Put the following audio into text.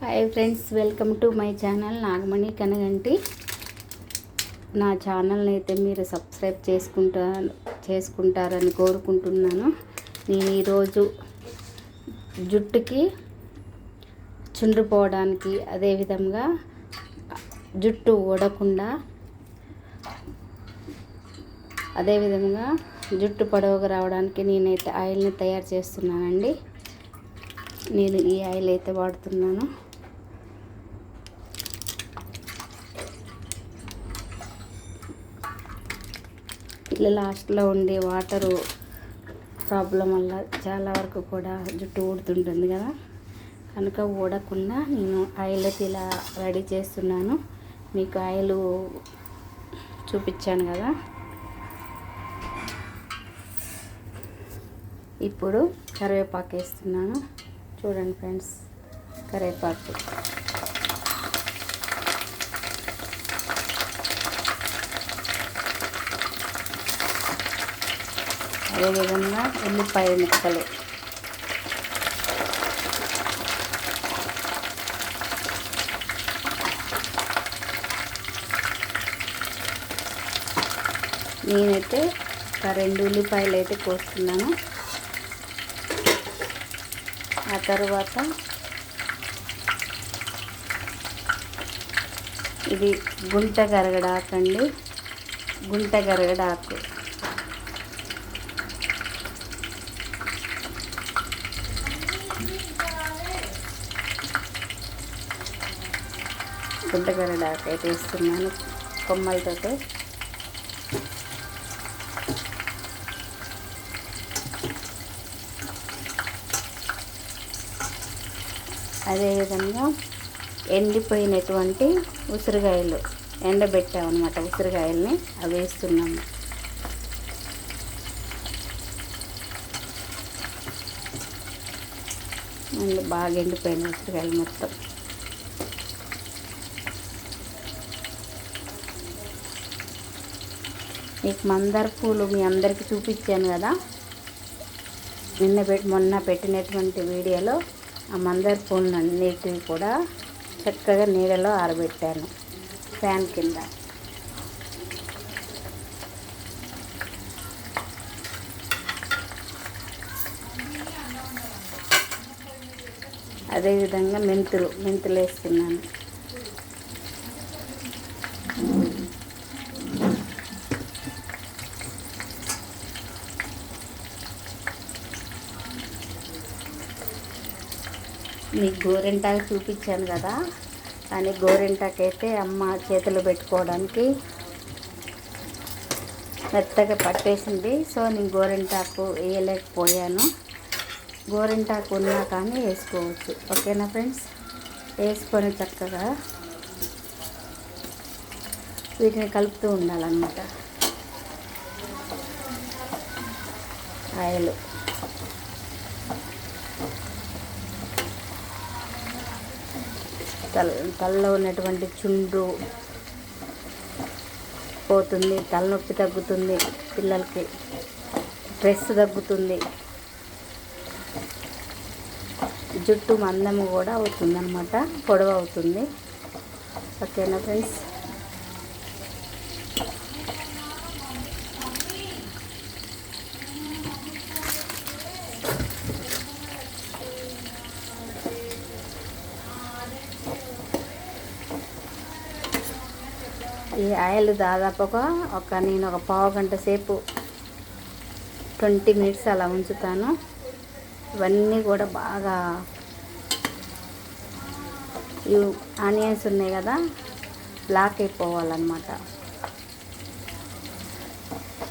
Hi friends welcome to my channel Nagamani Kanaganti నా ఛానల్ని అయితే మీరు సబ్స్క్రైబ్ చేసుకుంటా చేసుకుంటారని కోరుకుంటున్నాను. నేను ఈరోజు జుట్టుకి చుండ్రిపోవడానికి అదేవిధంగా జుట్టు ఊడకుండా అదేవిధంగా జుట్టు పొడవుగా రావడానికి నేనైతే ఆయిల్ని తయారు చేస్తున్నానండి. నేను ఈ ఆయిల్ అయితే వాడుతున్నాను. పిల్లల హాస్టల్లో ఉండే వాటరు ప్రాబ్లం వల్ల చాలా వరకు కూడా జుట్టు ఊడుతుంటుంది కదా. కనుక ఊడకుండా నేను ఆయిల్ ఇలా రెడీ చేస్తున్నాను. మీకు ఆయిల్ చూపించాను కదా. ఇప్పుడు కరివేపాకు వేస్తున్నాను. చూడండి ఫ్రెండ్స్ కరివేపాకు. అదేవిధంగా ఉల్లిపాయ ముక్కలు. నేనైతే ఒక రెండు ఉల్లిపాయలు అయితే కోస్తున్నాను. ఆ తర్వాత ఇది గుంట గరగడాకండి. గుంట గరగడాకు. గుంట గరగడాకు అయితే వేస్తున్నాను కొమ్మలతో అదేవిధంగా ఎండిపోయినటువంటి ఉసిరికాయలు ఎండబెట్టామన్నమాట ఉసిరికాయల్ని అవి వేస్తున్నాము. బాగా ఎండిపోయిన ఉసిరికాయలు మొత్తం. మీకు మందార పూలు మీ అందరికీ చూపించాను కదా. నిన్న పెట్టి మొన్న పెట్టినటువంటి వీడియోలో ఆ మందార పూలను అన్నిటివి కూడా చక్కగా నీడలో ఆరబెట్టాను ఫ్యాన్ కింద. అదేవిధంగా మెంతులు మెంతులు వేస్తున్నాను మీకు గోరింటాకు చూపించాను కదా. కానీ గోరింటాకు అయితే అమ్మ చేతులు పెట్టుకోవడానికి మెత్తగా పట్టేసింది. సో నేను గోరింటాకు వేయలేకపోయాను. గోరింటాకు ఉన్నా కానీ వేసుకోవచ్చు. ఓకేనా ఫ్రెండ్స్? వేసుకొని చక్కగా వీటిని కలుపుతూ ఉండాలన్నమాట. ఆయిల్. తల తలలో ఉన్నటువంటి చుండ్రు పోతుంది తలనొప్పి తగ్గుతుంది పిల్లలకి స్ట్రెస్ తగ్గుతుంది. జుట్టు మందము కూడా అవుతుంది అనమాట పొడవు అవుతుంది. ఓకేనా ఫ్రెండ్స్? ఈ ఆయిల్ దాదాపుగా ఒక నేను ఒక పావు గంట సేపు ట్వంటీ మినిట్స్ అలా ఉంచుతాను. ఇవన్నీ కూడా బాగా ఈ ఆనియన్స్ ఉన్నాయి కదా బ్లాక్ అయిపోవాలన్నమాట.